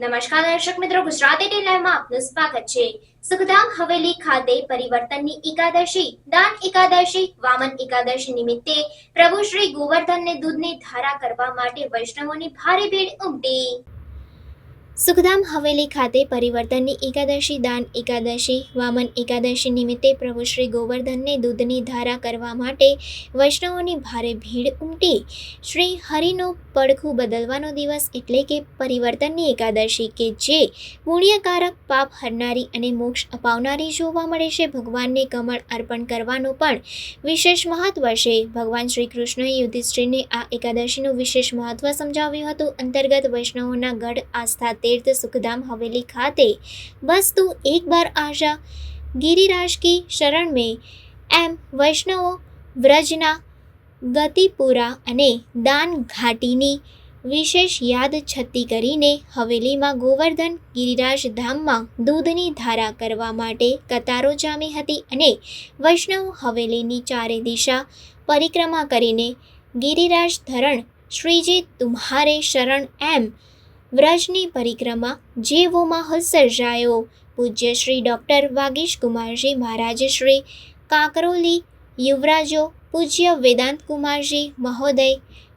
નમસ્કાર દર્શક મિત્રો, ગુજરાતી ટી લાઈવમાં આપનું સ્વાગત છે. સુખધામ હવેલી ખાતે પરિવર્તનની એકાદશી, દાન એકાદશી, વામન એકાદશી નિમિત્તે પ્રભુ શ્રી ગોવર્ધનને દૂધની ધારા કરવા માટે વૈષ્ણવોની ભારે ભીડ ઉમટી. સુખધામ હવેલી ખાતે પરિવર્તનની એકાદશી, દાન એકાદશી, વામન એકાદશી નિમિત્તે પ્રભુ શ્રી ગોવર્ધનને દૂધની ધારા કરવા માટે વૈષ્ણવોની ભારે ભીડ ઉમટી. શ્રી હરિનો પડખું બદલવાનો દિવસ એટલે કે પરિવર્તનની એકાદશી કે જે પુણ્યકારક પાપ હરનારી અને મોક્ષ અપાવનારી જોવા મળે છે. ભગવાનને કમળ અર્પણ કરવાનું પણ વિશેષ મહત્વ છે. ભગવાન શ્રી કૃષ્ણએ યુધિષ્ઠિરને આ એકાદશીનું વિશેષ મહત્વ સમજાવ્યું હતું. અંતર્ગત વૈષ્ણવોના ગઢ આસ્થા તીર્થ સુખધામ હવેલી ખાતે બસ તું એક બાર આશા ગિરિરાજ કી શરણ મેં એમ વૈષ્ણવો વ્રજના ગતિપુરા અને દાન ઘાટીની વિશેષ યાદ છતી કરીને હવેલીમાં ગોવર્ધન ગિરિરાજ ધામમાં દૂધની ધારા કરવા માટે કતારો જામી હતી અને વૈષ્ણવ હવેલીની ચારે દિશા પરિક્રમા કરીને ગિરિરાજ ધરણ શ્રીજી તુમ્હારે શરણ એમ વ્રજની પરિક્રમા જેવો માહોલ સર્જાયો પૂજ્ય શ્રી ડૉક્ટર વાગીશ કુમારજી મહારાજ શ્રી કાકરોલી યુવરાજો, પૂજ્ય વેદાંત કુમારજી મહોદય,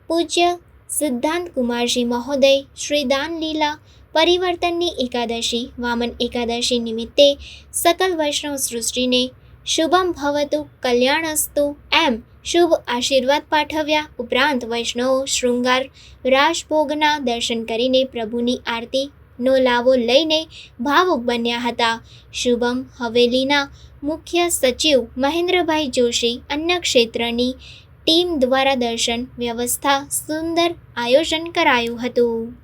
પૂજ્ય સિદ્ધાંત કુમારજી મહોદય, શ્રી દાનલીલા પરિવર્તનની એકાદશી, વામન એકાદશી નિમિત્તે સકલ વૈષ્ણવ સૃષ્ટિને શુભમ ભવતુ કલ્યાણસ્તુ એમ, શુભ આશીર્વાદ પાઠવ્યા. ઉપરાંત વૈષ્ણવો, શૃંગાર, રાજભોગના દર્શન કરીને પ્રભુની આરતીનો લાવો લઈને ભાવુક બન્યા હતા. શુભમ હવેલીના મુખ્ય સચિવ મહેન્દ્રભાઈ જોશી અન્ય ક્ષેત્રની ટીમ દ્વારા દર્શન વ્યવસ્થા સુંદર આયોજન કરાયું હતું.